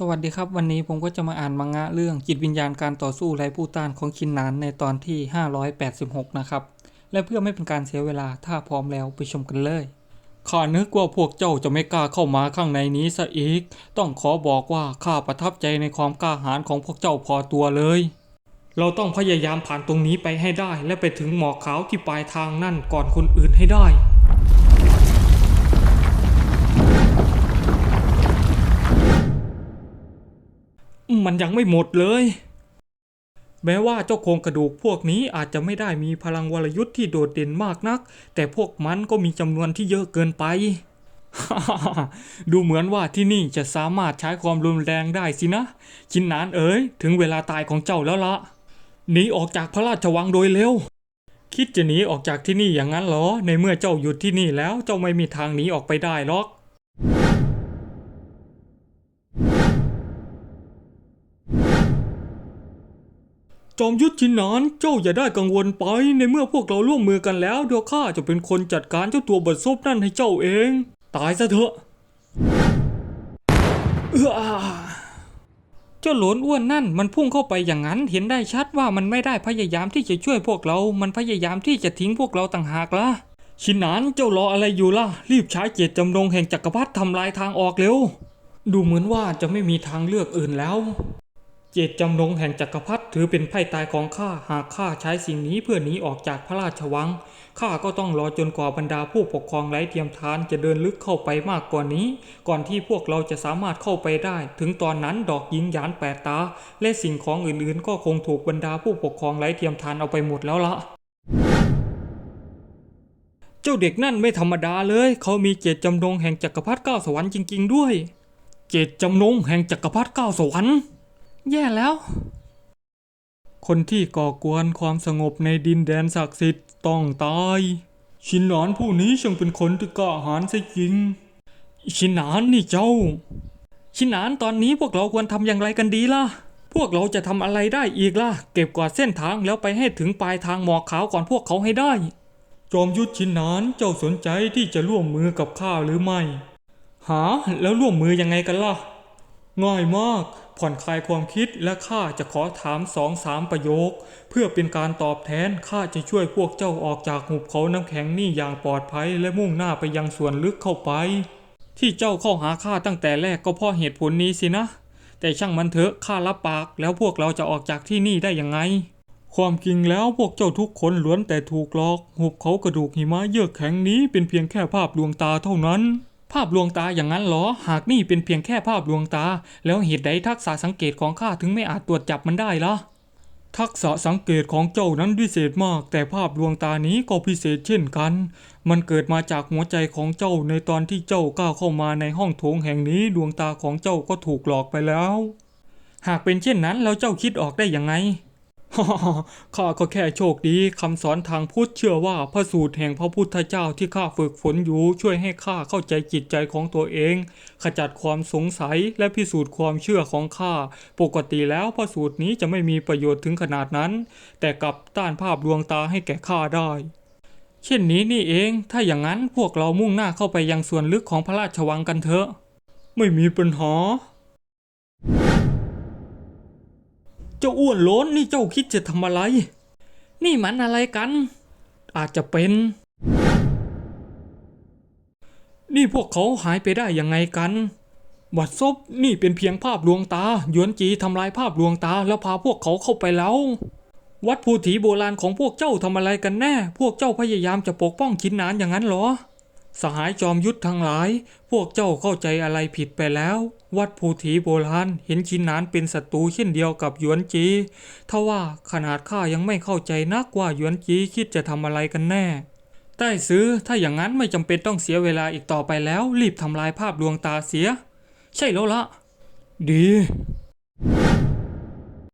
สวัสดีครับวันนี้ผมก็จะมาอ่านมังงะเรื่องจิตวิญญาณการต่อสู้ไร้ผู้ต้านของคินนานในตอนที่ 586 นะครับ และเพื่อไม่เป็นการเสียเวลาถ้าพร้อมแล้วไปชมกันเลยข้านึกว่าพวกเจ้าจะไม่กล้าเข้ามาข้างในนี้ซะอีก ต้องขอบอกว่าข้าประทับใจในความกล้าหาญของพวกเจ้าพอตัวเลย เราต้องพยายามผ่านตรงนี้ไปให้ได้ และไปถึงหมอกขาวที่ปลายทางนั่นก่อนคนอื่นให้ได้ มันยังไม่หมดเลย แม้ว่าเจ้าโครงกระดูกพวกนี้อาจจะไม่ได้มีพลังวรยุทธ์ที่โดดเด่นมากนัก แต่พวกมันก็มีจำนวนที่เยอะเกินไป ดูเหมือนว่าที่นี่จะสามารถใช้ความรุนแรงได้สินะ ชินนานเอ๋ยถึงเวลาตายของเจ้าแล้วละหนีออกจากพระราชวังโดยเร็วคิดจะหนีออกจากที่นี่อย่างนั้นเหรอ ในเมื่อเจ้าหยุดที่นี่แล้วเจ้าไม่มีทางหนีออกไปได้หรอก จอมยุทธชินนานเจ้าอย่าได้กังวลไป ในเมื่อพวกเราร่วมมือกันแล้วเดี๋ยวข้าจะเป็นคนจัดการเจ้าตัวบดซบนั่นให้เจ้าเอง ตายซะเถอะเอื้อเจ้าหลนอ้วนนั่นมันพุ่งเข้าไปอย่างนั้นเห็นได้ชัดว่ามันไม่ได้พยายามที่จะช่วยพวกเรา มันพยายามที่จะทิ้งพวกเราต่างหากละชินนานเจ้ารออะไรอยู่ล่ะ รีบใช้เจตจำนงแห่งจักรพรรดิทำลายทางออกเร็ว ดูเหมือนว่าจะไม่มีทางเลือกอื่นแล้ว จตจำนงแห่งจักรพรรดิถือเป็นไพ่ตายของข้าหากข้าใช้สิ่งนี้เพื่อหนีออกจากพระราชวังข้าก็ต้องรอจนกว่าบรรดาผู้ปกครองไร้เทียมทานจะเดินลึกเข้าไปมากกว่านี้ ก่อนที่พวกเราจะสามารถเข้าไปได้ ถึงตอนนั้นดอกยิงยานแปดตา และสิ่งของอื่นๆ ก็คงถูกบรรดาผู้ปกครองไร้เทียมทานเอาไปหมดแล้วละเจ้าเด็กนั่นไม่ธรรมดาเลย เขามีเจตจำนงแห่งจักรพรรดิเก้าสวรรค์จริง ๆ ด้วย เจตจำนงแห่งจักรพรรดิเก้าสวรรค์ แย่แล้ว คนที่ก่อกวนความสงบในดินแดนศักดิ์สิทธิ์ต้องตาย ชินหนานผู้นี้ช่างเป็นคนที่กล้าหาญซะจริง ชินหนานนี่เจ้า ชินหนานตอนนี้พวกเราควรทำอย่างไรกันดีล่ะ พวกเราจะทำอะไรได้อีกล่ะ เก็บกวาดเส้นทางแล้วไปให้ถึงปลายทางหมอกขาวก่อนพวกเขาให้ได้ จอมยุทธชินหนานเจ้าสนใจที่จะร่วมมือกับข้าหรือไม่ หาแล้วร่วมมือยังไงกันล่ะ ง่ายมาก ผ่อนคลายความคิดและข้าจะขอถามสองสามประโยค เพื่อเป็นการตอบแทนข้าจะช่วยพวกเจ้าออกจากหุบเขาน้ำแข็งนี่อย่างปลอดภัยและมุ่งหน้าไปยังส่วนลึกเข้าไป ที่เจ้าเข้าหาข้าตั้งแต่แรกก็เพราะเหตุผลนี้สินะ แต่ช่างมันเถอะข้ารับปาก แล้วพวกเราจะออกจากที่นี่ได้ยังไง ความจริงแล้วพวกเจ้าทุกคนล้วนแต่ถูกหลอก หุบเขากระดูกหิมะเยือกแข็งนี้เป็นเพียงแค่ภาพลวงตาเท่านั้น ภาพลวงตาอย่างนั้นเหรอ หากนี่เป็นเพียงแค่ภาพลวงตา แล้วเหตุใดทักษะสังเกตของข้าถึงไม่อาจตรวจจับมันได้ล่ะทักษะสังเกตของเจ้านั้นพิเศษมาก แต่ภาพลวงตานี้ก็พิเศษเช่นกัน มันเกิดมาจากหัวใจของเจ้าในตอนที่เจ้าก้าวเข้ามาในห้องโถงแห่งนี้ดวงตาของเจ้าก็ถูกหลอกไปแล้ว หากเป็นเช่นนั้นแล้วเจ้าคิดออกได้ยังไง ข้าก็แค่โชคดีคำสอนทางพุทธเชื่อว่าพระสูตรแห่งพระพุทธเจ้าที่ข้าฝึกฝนอยู่ช่วยให้ข้าเข้าใจจิตใจของตัวเอง ขจัดความสงสัยและพิสูจน์ความเชื่อของข้า ปกติแล้วพระสูตรนี้จะไม่มีประโยชน์ถึงขนาดนั้น แต่กลับต้านภาพลวงตาให้แก่ข้าได้เช่นนี้นี่เอง ถ้าอย่างนั้นพวกเรามุ่งหน้าเข้าไปยังส่วนลึกของพระราชวังกันเถอะ ไม่มีปัญหา เจ้าอ้วนโล้นนี่เจ้าคิดจะทำอะไร นี่มันอะไรกัน อาจจะเป็น นี่พวกเขาหายไปได้ยังไงกันบัดซบนี่เป็นเพียงภาพลวงตาหยวนจีทำลายภาพลวงตาแล้วพาพวกเขาเข้าไปแล้ว วัดภูถีโบราณของพวกเจ้าทำอะไรกันแน่ พวกเจ้าพยายามจะปกป้องชินนานอย่างนั้นหรอ สหายจอมยุทธทั้งหลาย พวกเจ้าเข้าใจอะไรผิดไปแล้ว วัดภูถีโบราณเห็นชินนานเป็นศัตรูเช่นเดียวกับหยวนจีทว่าขนาดข้ายังไม่เข้าใจนักว่าหยวนจีคิดจะทำอะไรกันแน่ใต้ซื้อถ้าอย่างนั้นไม่จำเป็นต้องเสียเวลาอีกต่อไปแล้ว รีบทำลายภาพลวงตาเสีย ใช่แล้วละดี